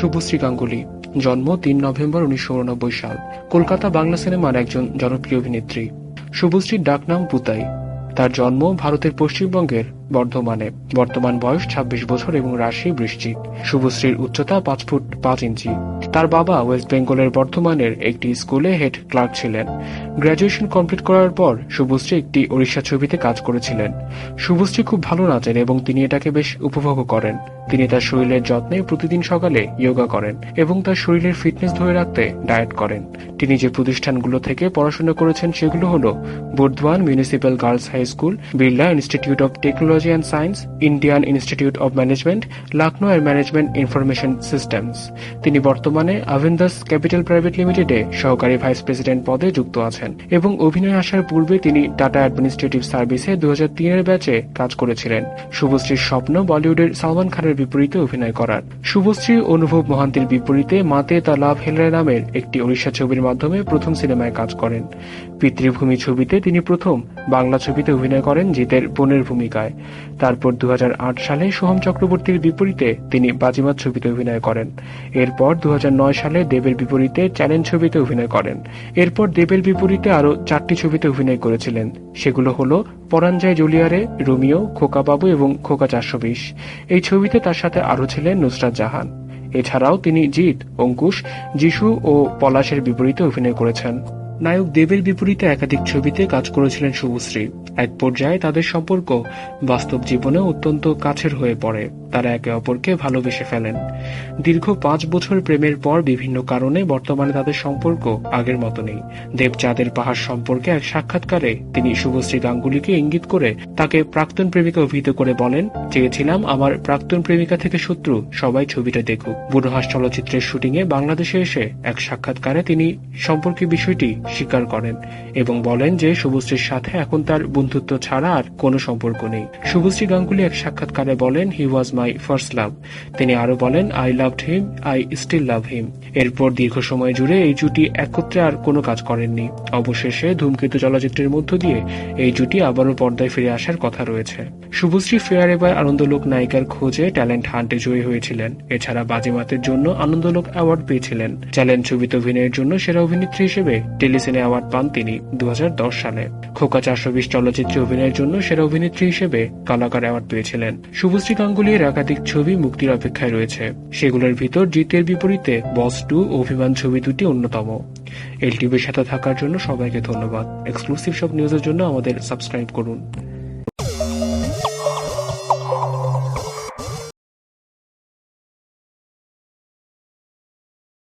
শুভশ্রী গাঙ্গুলি জন্ম তিন নভেম্বর উনিশশো উননব্বই সাল। কলকাতা বাংলা সিনেমার একজন জনপ্রিয় অভিনেত্রী। শুভশ্রীর ডাকনাম পুতাই। তার জন্ম ভারতের পশ্চিমবঙ্গের বর্ধমানে। বর্তমান বয়স ২৬ বছর এবং রাশি বৃশ্চিক। শুভশ্রীর উচ্চতা পাঁচ ফুট পাঁচ ইঞ্চি। তার বাবা ওয়েস্ট বেঙ্গলের বর্ধমানের একটি স্কুলে হেড ক্লার্ক ছিলেন। গ্র্যাজুয়েশন কমপ্লিট করার পর শুভশ্রী একটি ওড়িশা ছবিতে কাজ করেছিলেন। শুভশ্রী খুব ভালো নাচেন এবং তিনি এটাকে বেশ উপভোগ করেন। তিনি তার শরীরের যত্নে প্রতিদিন সকালে যোগা করেন এবং তার শরীরের ফিটনেস ধরে রাখতে ডায়েট করেন। তিনি যে প্রতিষ্ঠানগুলো থেকে পড়াশোনা করেছেন সেগুলো হলো Bardhaman municipal girls high school, Birla institute of technology and science Indian institute of management Lucknow এর ম্যানেজমেন্ট ইনফরমেশন সিস্টেমস তিনি বর্তমানে আভেন্দাস ক্যাপিটাল প্রাইভেট লিমিটেডে সহকারী ভাইস প্রেসিডেন্ট পদে যুক্ত আছেন এবং অভিনয় আসার পূর্বে তিনি টাটা অ্যাডমিনিস্ট্রেটিভ সার্ভিসে দু এর ব্যাচে কাজ করেছিলেন। শুভশ্রীর স্বপ্ন বলিউডের সালমান খানের বিপরীতে অভিনয় করার। শুভশ্রী অনুভব মহান্তির বিপরীতে মাতে তা লাভ হেলরে নামের একটি ওড়িশা ছবির মাধ্যমে প্রথম সিনেমায় কাজ করেন। পিতৃভূমি ছবিতে তিনি প্রথম বাংলা ছবিতে অভিনয় করেন জিতের বোনের ভূমিকায়। তারপর দু হাজার আট সালে সোহম চক্রবর্তীর বিপরীতে তিনি বাজিমাত ছবিতে অভিনয় করেন। এরপর দু হাজার নয় সালে দেবের বিপরীতে চ্যালেঞ্জ ছবিতে অভিনয় করেন। এরপর দেবের বিপরীতে আরও চারটি ছবিতে অভিনয় করেছিলেন। সেগুলো হলো পরাঞ্জয় জুলিয়ারে, রোমিও, খোকাবাবু এবং খোকা চারশো বিশ। এই ছবিতে তার সাথে আরও ছিলেন নুসরাত জাহান। এছাড়াও তিনি জিৎ, অঙ্কুশ যিশু ও পলাশের বিপরীতে অভিনয় করেছেন। নায়ক দেবের বিপরীতে একাধিক ছবিতে কাজ করেছিলেন শুভশ্রী। এক পর্যায়ে তাদের সম্পর্ক বাস্তব জীবনে অত্যন্ত কাছের হয়ে পড়ে। তারা একে অপরকে ভালোবেসে ফেলেন। দীর্ঘ পাঁচ বছর প্রেমের পর বিভিন্ন কারণে বর্তমানে তাদের সম্পর্ক আগের মতো নেই। দেবচাঁদের পাহাড় সম্পর্কে এক সাক্ষাৎকারে তিনি শুভশ্রী গাঙ্গুলিকে ইঙ্গিত করে তাকে প্রাক্তন প্রেমিকা অভিহিত করে বলেন, চেয়েছিলাম আমার প্রাক্তন প্রেমিকা থেকে শত্রু, সবাই ছবিটা দেখুক। বুড়োহাস চলচ্চিত্রের শুটিংয়ে বাংলাদেশে এসে এক সাক্ষাৎকারে তিনি সম্পর্কে বিষয়টি স্বীকার করেন এবং বলেন যে শুভশ্রীর সাথে এখন তার বন্ধুত্ব ছাড়া আর কোনো সম্পর্ক নেই। শুভশ্রী গাঙ্গুলি এক সাক্ষাৎকারে বলেন হি ওয়াজ মাই ফার্স্ট লাভ। তিনি আরও বলেন, I loved him, I still love him. এরপর দীর্ঘ সময় জুড়ে এই জুটি একত্রে আর কোনো কাজ করেননি। অবশেষে ধূমকেতু চলচ্চিত্রের মধ্য দিয়ে এই জুটি আবারও পর্দায় ফিরে আসার কথা রয়েছে। শুভশ্রী ফেয়ার এবার আনন্দলোক নায়িকার খোঁজে ট্যালেন্ট হান্টে জয়ী হয়েছিলেন। এছাড়া বাজিমাতের জন্য আনন্দলোক অ্যাওয়ার্ড পেয়েছিলেন। চ্যালেঞ্জ ছবিতে অভিনয়ের জন্য সেরা অভিনেত্রী হিসেবে টেলিসিনে অ্যাওয়ার্ড পান তিনি দু হাজার দশ সালে। খোকা চারশো বিশ চলচ্চিত্রে অভিনয়ের জন্য সেরা অভিনেত্রী হিসেবে কলাকার অ্যাওয়ার্ড পেয়েছিলেন। শুভশ্রী গাঙ্গুলির একাধিক ছবি মুক্তির অপেক্ষায় রয়েছে। সেগুলোর ভিতর জিতের বিপরীতে বস টু অভিমান ছবি দুটি অন্যতম। এলটিভির সাথে থাকার জন্য সবাইকে ধন্যবাদ। এক্সক্লুসিভ সব নিউজের জন্য আমাদের সাবস্ক্রাইব করুন।